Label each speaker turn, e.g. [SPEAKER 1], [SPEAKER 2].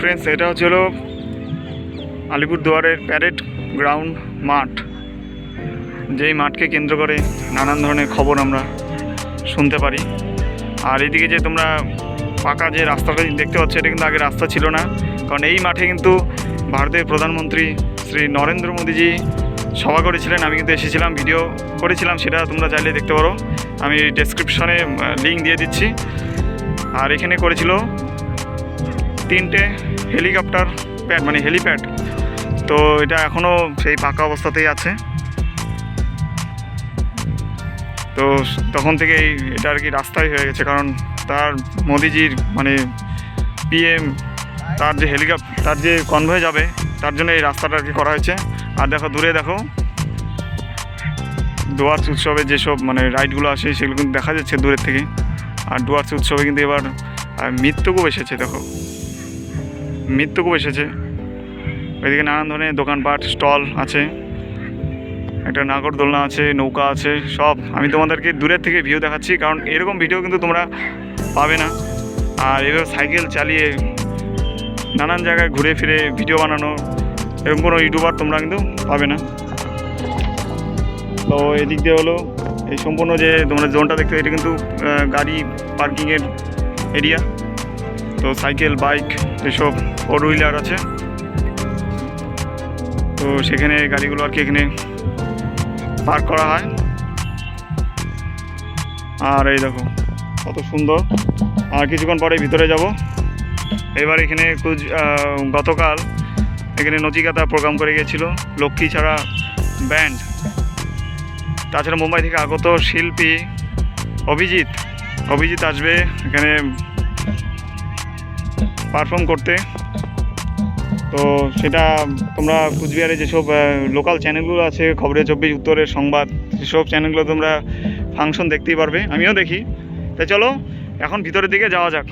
[SPEAKER 1] Friends এটা হচ্ছে হলো আলিপুরদুয়ারের প্যারেড গ্রাউন্ড মাঠ। যেই মাঠকে কেন্দ্র করে নানান ধরনের খবর আমরা শুনতে পারি। আর এদিকে যে তোমরা পাকা যে রাস্তাটা দেখতে পাচ্ছ, এটা কিন্তু আগে রাস্তা ছিল না। কারণ এই মাঠে কিন্তু ভারতের প্রধানমন্ত্রী শ্রী নরেন্দ্র মোদীজি সভা করেছিলেন। আমি কিন্তু এসেছিলাম ভিডিও করেছিলাম, সেটা তোমরা চাইলে দেখতে পারো। আমি ডেসক্রিপশনে লিঙ্ক দিয়ে দিচ্ছি। আর এখানে করেছিল তিনটে হেলিকপ্টার প্যাড মানে হেলিপ্যাড। তো এটা এখনও সেই পাকা অবস্থাতেই আছে। তো তখন থেকেই এটা আর কি রাস্তায় হয়ে গেছে কারণ তার মোদিজির মানে পিএম তার যে হেলিকপ্টার তার যে কনভয় যাবে তার জন্য এই রাস্তাটা আর কি করা হয়েছে। আর দেখো দূরে দেখো ডুয়ার্স উৎসবে যেসব মানে রাইডগুলো আসে সেগুলো কিন্তু দেখা যাচ্ছে দূরের থেকে। আর ডুয়ার্স উৎসবে কিন্তু এবার আহ, মৃত্যুকূপ এসেছে দেখো। মৃত্যুকূপ এসেছে। ওইদিকে নানান ধরনের দোকানপাট, স্টল আছে। একটা নাগরদোলনা আছে, নৌকা আছে, সব। আমি তোমাদেরকে দূরের থেকে ভিউ দেখাচ্ছি, কারণ এরকম ভিডিও কিন্তু তোমরা পাবে না। আর এভাবে সাইকেল চালিয়ে নানান জায়গায় ঘুরে ফিরে ভিডিও বানানো, এরকম কোনো ইউটিউবার তোমরা কিন্তু পাবে না। তো এদিক দিয়ে হলো, এই সম্পূর্ণ যে তোমরা জোনটা দেখতে, এটা কিন্তু গাড়ি পার্কিংয়ের এরিয়া তো সাইকেল বাইক এসব ফোর হুইলার আছে। তো সেখানে গাড়িগুলো আর কি এখানে পার্ক করা হয়। আর এই দেখো, কত সুন্দর। আর কিছুক্ষণ পরে ভিতরে যাব। এবার এখানে কুচ গতকাল এখানে নচিকাতা প্রোগ্রাম করে গিয়েছিল। লক্ষ্মী ছাড়া ব্যান্ড তাছাড়া মুম্বাই থেকে আগত শিল্পী অভিজিৎ। অভিজিৎ আসবে এখানে পারফর্ম করতে। তো সেটা তোমরা কুচবিহারে যেসব লোকাল চ্যানেলগুলো আছে খবরের চব্বিশ উত্তরের সংবাদ, সেসব চ্যানেলগুলো তোমরা ফাংশন দেখতেই পারবে। আমিও দেখি। তা চলো, এখন ভিতরের দিকে যাওয়া যাক।